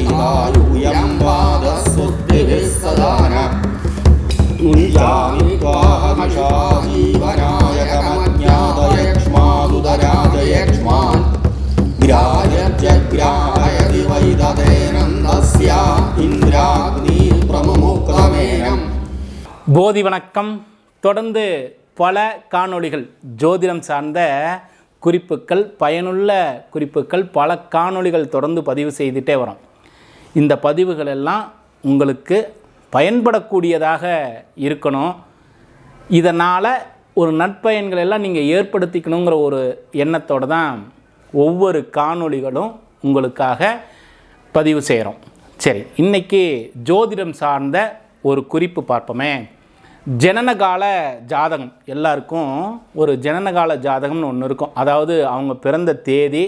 दीर्घायुयं पादस्तुतिभिः सदा न तुञ्जामि त्वाहमिषा जीवनायकमज्ञातयक्ष्मादुदराजयक्ष्मान् ग्राह्यत्यग्राहयति वै तदेनन्दस्या इन्द्राग्नी प्रमुमुक्तमेनम् போதி வணக்கம் தொடர்ந்து பல காணொளிகள் ஜோதிடம் சார்ந்த குறிப்புகள் பயனுள்ள குறிப்புகள் பல காணொளிகள் தொடர்ந்து பதிவு செய்துட்டே வரோம் இந்த பதிவுகள் எல்லாம் உங்களுக்கு பயன்படக்கூடியதாக இருக்கணும். இதனால் ஒரு நட்பயன்கள் எல்லாம் நீங்கள் ஏற்படுத்திக்கணுங்கிற ஒரு எண்ணத்தோடு தான் ஒவ்வொரு காணொளிகளும் உங்களுக்காக பதிவு செய்கிறோம் சரி இன்னைக்கு ஜோதிடம் சார்ந்த ஒரு குறிப்பு பார்ப்போமே. ஜனனகால ஜாதகம். எல்லாருக்கும் ஒரு ஜனனகால ஜாதகம்னு ஒன்று இருக்கும். அதாவது அவங்க பிறந்த தேதி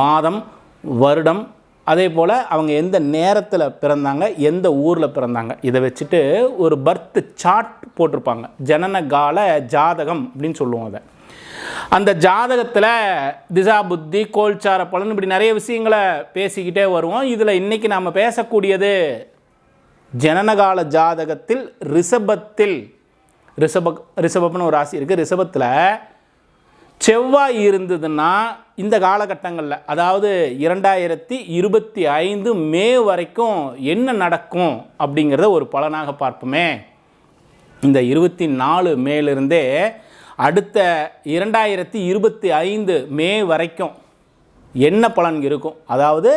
மாதம் வருடம் அதே போல் அவங்க எந்த நேரத்தில் பிறந்தாங்க எந்த ஊரில் பிறந்தாங்க இதை வச்சுட்டு ஒரு பர்த் சார்ட் போட்டிருப்பாங்க. ஜனனகால ஜாதகம் அப்படின்னு சொல்லுவோம் அதை. அந்த ஜாதகத்தில் திசா புத்தி கோல்சார பலன் இப்படி நிறைய விஷயங்களை பேசிக்கிட்டே வருவோம். இதில் இன்றைக்கி நாம் பேசக்கூடியது ஜனனகால ஜாதகத்தில் ரிஷபத்தில் ரிஷப ரிஷபம்னு ஒரு ராசி இருக்குது ரிஷபத்தில் செவ்வாய் இருந்ததுன்னா இந்த காலகட்டங்களில் அதாவது இரண்டாயிரத்தி இருபத்தி ஐந்து மே வரைக்கும் என்ன நடக்கும் அப்படிங்கிறத ஒரு பலனாக பார்ப்போமே. இந்த இருபத்தி நாலு மேலிருந்தே அடுத்த இரண்டாயிரத்தி இருபத்தி ஐந்து மே வரைக்கும் என்ன பலன் இருக்கும்? அதாவது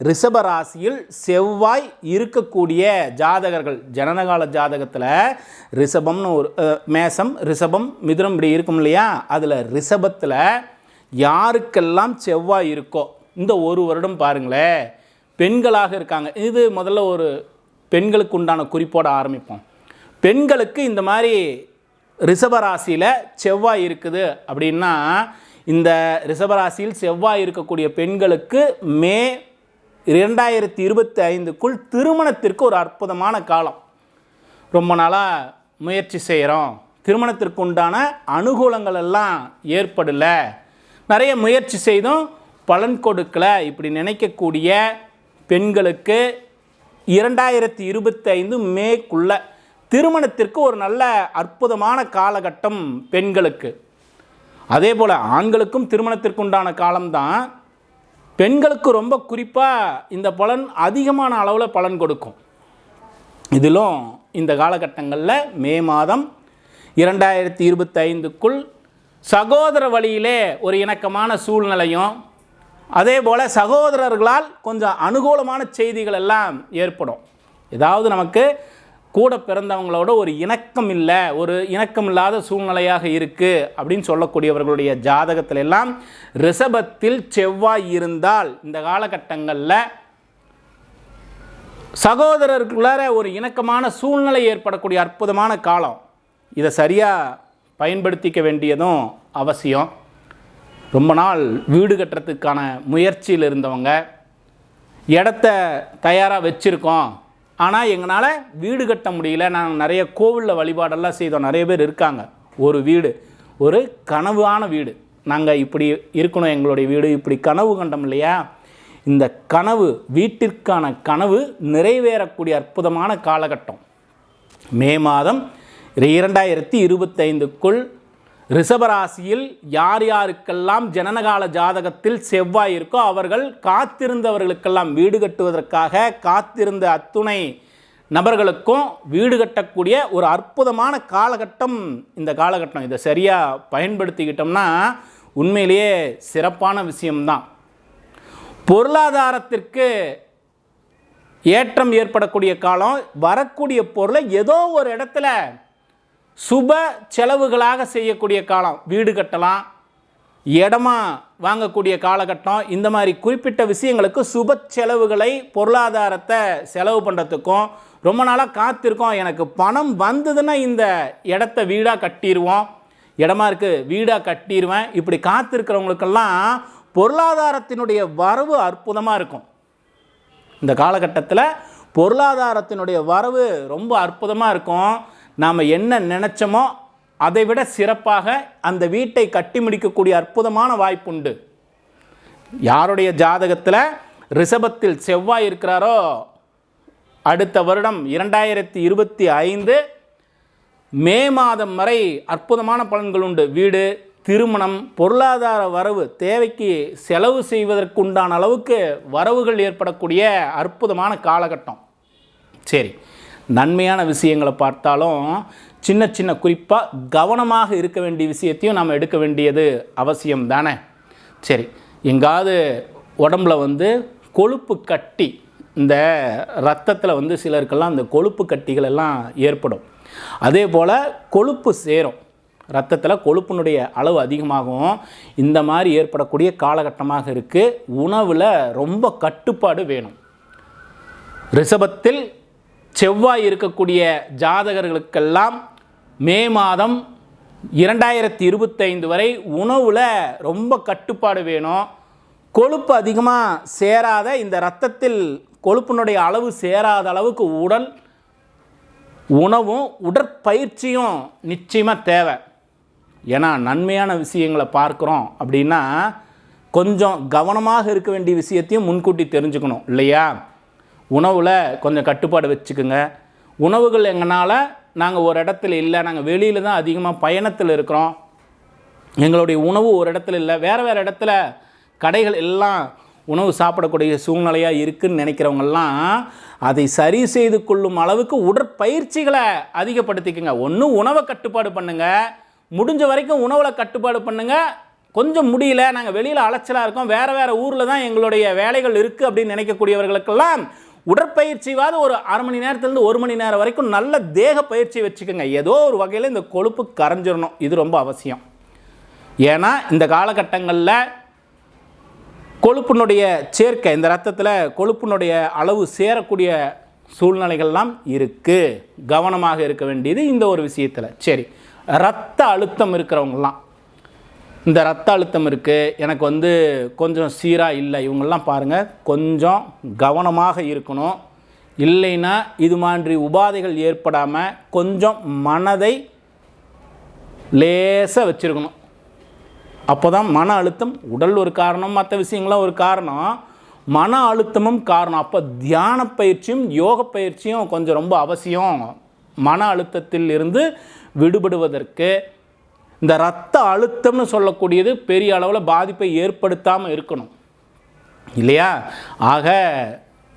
ரிஷபராசியில் செவ்வாய் இருக்கக்கூடிய ஜாதகர்கள் ஜனனகால ஜாதகத்தில் ரிஷபம்னு ஒரு மேசம் ரிஷபம் மிதுனம் இப்படி இருக்கும் இல்லையா? அதில் ரிஷபத்தில் யாருக்கெல்லாம் செவ்வாய் இருக்கோ இந்த ஒரு வருடம் பாருங்களேன் பெண்களாக இருக்காங்க. இது முதல்ல ஒரு பெண்களுக்கு உண்டான குறிப்போட ஆரம்பிப்போம். பெண்களுக்கு இந்த மாதிரி ரிஷபராசியில் செவ்வாய் இருக்குது அப்படின்னா இந்த ரிஷபராசியில் செவ்வாய் இருக்கக்கூடிய பெண்களுக்கு மே இரண்டாயிரத்தி இருபத்தி ஐந்துக்குள் திருமணத்திற்கு ஒரு அற்புதமான காலம். ரொம்ப நாளாக முயற்சி செய்கிறோம் திருமணத்திற்கு உண்டான அனுகூலங்கள் எல்லாம் ஏற்படலை. நிறைய முயற்சி செய்தும் பலன் கொடுக்கல. இப்படி நினைக்கக்கூடிய பெண்களுக்கு இரண்டாயிரத்தி இருபத்தி ஐந்து மேக்குள்ள திருமணத்திற்கு ஒரு நல்ல அற்புதமான காலகட்டம் பெண்களுக்கு. அதே போல் ஆண்களுக்கும் திருமணத்திற்கு உண்டான காலம்தான். பெண்களுக்கு ரொம்ப குறிப்பாக இந்த பலன் அதிகமான அளவில் பலன் கொடுக்கும். இதிலும் இந்த காலகட்டங்களில் மே மாதம் இரண்டாயிரத்தி இருபத்தைந்துக்குள் சகோதர வழியிலே ஒரு இணக்கமான சூழ்நிலையும் அதே போல் சகோதரர்களால் கொஞ்சம் அனுகூலமான செய்திகள் எல்லாம் ஏற்படும். ஏதாவது நமக்கு கூட பிறந்தவங்களோட ஒரு இணக்கம் இல்லை ஒரு இணக்கம் இல்லாத சூழ்நிலையாக இருக்குது அப்படின்னு சொல்லக்கூடியவர்களுடைய ஜாதகத்தில் எல்லாம் ரிஷபத்தில் செவ்வாய் இருந்தால் இந்த காலகட்டங்களில் சகோதரருக்குள்ளார ஒரு இணக்கமான சூழ்நிலை ஏற்படக்கூடிய அற்புதமான காலம். இதை சரியாக பயன்படுத்திக்க வேண்டியதும் அவசியம். ரொம்ப நாள் வீடு கட்டுறதுக்கான முயற்சியில் இருந்தவங்க இடத்த தயாராக வச்சுருக்கோம். ஆனால் எங்களால் வீடு கட்ட முடியல. நாங்கள் நிறைய கோவிலில் வழிபாடெல்லாம் செய்தோம். நிறைய பேர் இருக்காங்க. ஒரு வீடு. ஒரு கனவான வீடு. நாங்கள் இப்படி இருக்கணும். எங்களுடைய வீடு இப்படி கனவு கண்டோம் இல்லையா? இந்த கனவு வீட்டிற்கான கனவு நிறைவேறக்கூடிய அற்புதமான காலகட்டம். மே மாதம் இரண்டாயிரத்தி இருபத்தைந்துக்குள் ரிஷபராசியில் யார் யாருக்கெல்லாம் ஜனனகால ஜாதகத்தில் செவ்வாய் இருக்கோ அவர்கள் காத்திருந்தவர்களுக்கெல்லாம் வீடு கட்டுவதற்காக காத்திருந்த அத்துணை நபர்களுக்கும் வீடு கட்டக்கூடிய ஒரு அற்புதமான காலகட்டம் இந்த காலகட்டம். இதை சரியாக பயன்படுத்திக்கிட்டோம்னா உண்மையிலேயே சிறப்பான விஷயம்தான். பொருளாதாரத்திற்கு ஏற்றம் ஏற்படக்கூடிய காலம் வரக்கூடிய பொருளை ஏதோ ஒரு இடத்துல சுப செலவுகளாக செய்யக்கூடிய காலம். வீடு கட்டலாம் இடமா வாங்கக்கூடிய காலகட்டம் இந்த மாதிரி குறிப்பிட்ட விஷயங்களுக்கு சுப செலவுகளை பொருளாதாரத்தை செலவு பண்ணுறதுக்கும் ரொம்ப நாளாக காத்திருக்கோம். எனக்கு பணம் வந்ததுன்னா இந்த இடத்த வீடாக கட்டிடுவோம் இடமா இருக்குது வீடாக கட்டிடுவேன் இப்படி காத்திருக்கிறவங்களுக்கெல்லாம் பொருளாதாரத்தினுடைய வரவு அற்புதமாக இருக்கும். இந்த காலகட்டத்தில் பொருளாதாரத்தினுடைய வரவு ரொம்ப அற்புதமாக இருக்கும். நாம் என்ன நினச்சோமோ அதை விட சிறப்பாக அந்த வீட்டை கட்டி முடிக்கக்கூடிய அற்புதமான வாய்ப்புண்டு. யாருடைய ஜாதகத்தில் ரிஷபத்தில் செவ்வாய் இருக்கிறாரோ அடுத்த வருடம் இரண்டாயிரத்தி இருபத்தி ஐந்து மே மாதம் வரை அற்புதமான பலன்கள் உண்டு வீடு திருமணம் பொருளாதார வரவு தேவைக்கு செலவு செய்வதற்குண்டான அளவுக்கு வரவுகள் ஏற்படக்கூடிய அற்புதமான காலகட்டம். சரி. நன்மையான விஷயங்களை பார்த்தாலும் சின்ன சின்ன குறிப்பாக கவனமாக இருக்க வேண்டிய விஷயத்தையும் நாம் எடுக்க வேண்டியது அவசியம் தானே? சரி எங்காவது உடம்புல வந்து கொழுப்பு கட்டி இந்த ரத்தத்தில் வந்து சிலருக்கெல்லாம் இந்த கொழுப்பு கட்டிகள் எல்லாம் ஏற்படும். அதே போல் கொழுப்பு சேரும். ரத்தத்தில் கொழுப்பினுடைய அளவு அதிகமாகும். இந்த மாதிரி ஏற்படக்கூடிய காலகட்டமாக இருக்குது உணவில் ரொம்ப கட்டுப்பாடு வேணும். ரிஷபத்தில் செவ்வாய் இருக்கக்கூடிய ஜாதகர்களுக்கெல்லாம் மே மாதம் இரண்டாயிரத்தி இருபத்தைந்து வரை உணவில் ரொம்ப கட்டுப்பாடு வேணும். கொழுப்பு அதிகமாக சேராத இந்த ரத்தத்தில் கொழுப்பினுடைய அளவு சேராத அளவுக்கு உடல் உணவும் உடற்பயிற்சியும் நிச்சயமாக தேவை. ஏன்னா நன்மையான விஷயங்களை பார்க்குறோம் அப்படின்னா கொஞ்சம் கவனமாக இருக்க வேண்டிய விஷயத்தையும் முன்கூட்டி தெரிஞ்சுக்கணும் இல்லையா? உணவில் கொஞ்சம் கட்டுப்பாடு வச்சுக்குங்க. உணவுகள் எங்கனால் நாங்கள் ஒரு இடத்துல இல்லை நாங்கள் வெளியில் தான் அதிகமாக பயணத்தில் இருக்கிறோம். எங்களுடைய உணவு ஒரு இடத்துல இல்லை வேறு வேறு இடத்துல கடைகள் எல்லாம் உணவு சாப்பிடக்கூடிய சூழ்நிலையாக இருக்குதுன்னு நினைக்கிறவங்கெல்லாம் அதை சரி செய்து கொள்ளும் அளவுக்கு உடற்பயிற்சிகளை அதிகப்படுத்திக்கங்க. ஒன்று உணவை கட்டுப்பாடு பண்ணுங்கள் முடிஞ்ச வரைக்கும் உணவில் கட்டுப்பாடு பண்ணுங்கள் கொஞ்சம் முடியல நாங்கள் வெளியில் அலைச்சலாக இருக்கோம். வேறு வேறு ஊரில் தான் எங்களுடைய வேலைகள் இருக்குது அப்படின்னு நினைக்கக்கூடியவர்களுக்கெல்லாம் உடற்பயிற்சிவாது ஒரு அரை மணி நேரத்துலேருந்து ஒரு மணி நேரம் வரைக்கும் நல்ல தேக பயிற்சி வச்சுக்கோங்க. ஏதோ ஒரு வகையில் இந்த கொழுப்பு கரைஞ்சிடணும் இது ரொம்ப அவசியம். ஏன்னா இந்த காலகட்டங்களில் கொழுப்பினுடைய சேர்க்கை இந்த ரத்தத்தில் கொழுப்பினுடைய அளவு சேரக்கூடிய சூழ்நிலைகள்லாம் இருக்குது கவனமாக இருக்க வேண்டியது இந்த ஒரு விஷயத்தில். சரி. ரத்த அழுத்தம் இருக்கிறவங்களாம் இந்த ரத்த அழுத்தம் இருக்குது எனக்கு வந்து கொஞ்சம் சீராக இல்லை. இவங்கெல்லாம் பாருங்கள் கொஞ்சம் கவனமாக இருக்கணும். இல்லைன்னா இது மாதிரி உபாதைகள் ஏற்படாமல் கொஞ்சம் மனதை லேசாக வச்சுருக்கணும். அப்போ தான் மன அழுத்தம் உடல் ஒரு காரணம் மற்ற விஷயங்களாம் ஒரு காரணம். மன அழுத்தமும் காரணம். அப்போ தியான பயிற்சியும் யோக பயிற்சியும் கொஞ்சம் ரொம்ப அவசியம். மன அழுத்தத்தில் இருந்து விடுபடுவதற்கு இந்த ரத்த அழுத்தம்னு சொல்லக்கூடியது பெரிய அளவில் பாதிப்பை ஏற்படுத்தாமல் இருக்கணும். இல்லையா? ஆக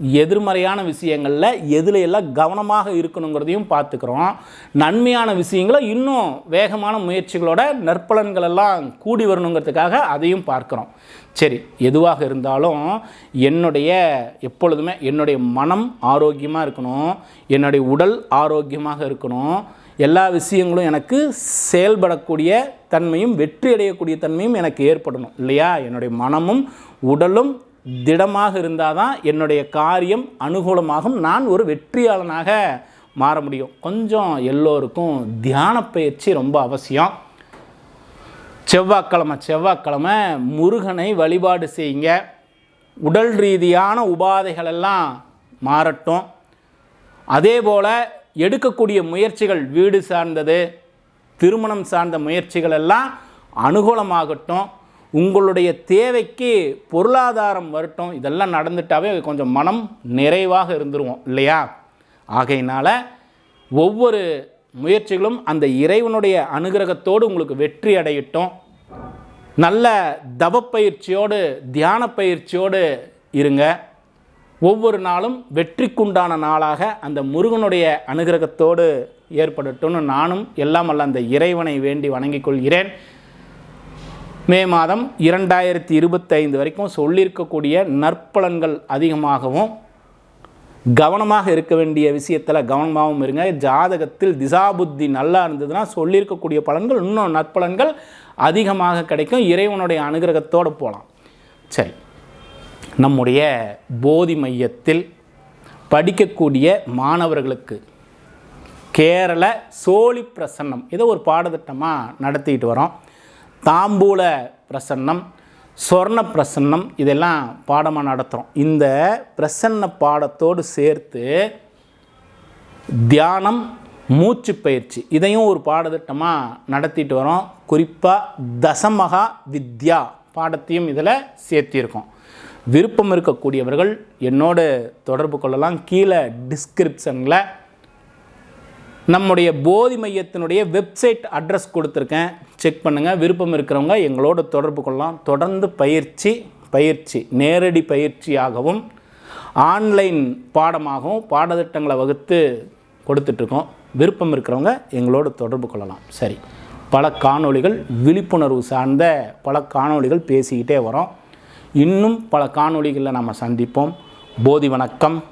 எதிர்மறையான விஷயங்களில் எதில் எல்லாம் கவனமாக இருக்கணுங்கிறதையும் பார்த்துக்கிறோம். நன்மையான விஷயங்களை இன்னும் வேகமான முயற்சிகளோட நற்பலன்கள் எல்லாம் கூடி வரணுங்கிறதுக்காக அதையும் பார்க்குறோம். சரி எதுவாக இருந்தாலும் என்னுடைய எப்பொழுதுமே என்னுடைய மனம் ஆரோக்கியமாக இருக்கணும். என்னுடைய உடல் ஆரோக்கியமாக இருக்கணும். எல்லா விஷயங்களும் எனக்கு செயல்படக்கூடிய தன்மையும் வெற்றி அடையக்கூடிய தன்மையும் எனக்கு ஏற்படணும் இல்லையா? என்னுடைய மனமும் உடலும் திடமாக இருந்தால் தான் என்னுடைய காரியம் அனுகூலமாகும். நான் ஒரு வெற்றியாளனாக மாற முடியும். கொஞ்சம் எல்லோருக்கும் தியான பயிற்சி ரொம்ப அவசியம். செவ்வாய்க்கிழமை செவ்வாய்க்கிழமை முருகனை வழிபாடு செய்யுங்க. உடல் ரீதியான உபாதைகளெல்லாம் மாறட்டும். அதே போல் எடுக்கக்கூடிய முயற்சிகள் வீடு சார்ந்தது திருமணம் சார்ந்த முயற்சிகள் எல்லாம் அனுகூலமாகட்டும் உங்களுடைய தேவைக்கு பொருளாதாரம் வரட்டும் இதெல்லாம் நடந்துட்டாவே கொஞ்சம் மனம் நிறைவாக இருந்துருவோம் இல்லையா? ஆகையினால் ஒவ்வொரு முயற்சிகளும் அந்த இறைவனுடைய அனுகிரகத்தோடு உங்களுக்கு வெற்றி அடையட்டும். நல்ல தவப்பயிற்சியோடு தியான பயிற்சியோடு இருங்க. ஒவ்வொரு நாளும் வெற்றிக்குண்டான நாளாக அந்த முருகனுடைய அனுகிரகத்தோடு ஏற்படட்டும்னு நானும் எல்லாம் அல்ல அந்த இறைவனை வேண்டி வணங்கிக் கொள்கிறேன். மே மாதம் இரண்டாயிரத்தி இருபத்தைந்து வரைக்கும் சொல்லியிருக்கக்கூடிய நற்பலன்கள் அதிகமாகவும் கவனமாக இருக்க வேண்டிய விஷயத்தில் கவனமாகவும் இருங்க. ஜாதகத்தில் திசாபுத்தி நல்லா இருந்ததுன்னா சொல்லியிருக்கக்கூடிய பலன்கள் இன்னும் நற்பலன்கள் அதிகமாக கிடைக்கும். இறைவனுடைய அனுகிரகத்தோடு போகலாம். சரி. நம்முடைய போதி மையத்தில் படிக்கக்கூடிய மாணவர்களுக்கு கேரள சோழி பிரசன்னம் இதை ஒரு பாடத்திட்டமாக நடத்திட்டு வரோம். தாம்பூல பிரசன்னம் சொர்ண பிரசன்னம் இதெல்லாம் பாடமாக நடத்துகிறோம் இந்த பிரசன்ன பாடத்தோடு சேர்த்து தியானம் மூச்சு பயிற்சி இதையும் ஒரு பாடத்திட்டமாக நடத்திட்டு வரோம். குறிப்பாக தசமகா வித்யா பாடத்தையும் இதில் சேர்த்திருக்கோம். விருப்பம் இருக்கக்கூடியவர்கள் என்னோட தொடர்பு கொள்ளலாம். கீழே டிஸ்கிரிப்ஷனில் நம்முடைய போதி மையத்தினுடைய வெப்சைட் அட்ரஸ் கொடுத்துருக்கேன். செக் பண்ணுங்கள் விருப்பம் இருக்கிறவங்க எங்களோட தொடர்பு கொள்ளலாம். தொடர்ந்து பயிற்சி பயிற்சி நேரடி பயிற்சியாகவும் ஆன்லைன் பாடமாகவும் பாடத்திட்டங்களை வகுத்து கொடுத்துட்ருக்கோம். விருப்பம் இருக்கிறவங்க எங்களோட தொடர்பு கொள்ளலாம். சரி. பல காணொளிகள் விழிப்புணர்வு சார்ந்த பல காணொளிகள் பேசிக்கிட்டே வரோம். இன்னும் பல காணொளிகளில் நம்ம சந்திப்போம். போதி வணக்கம்.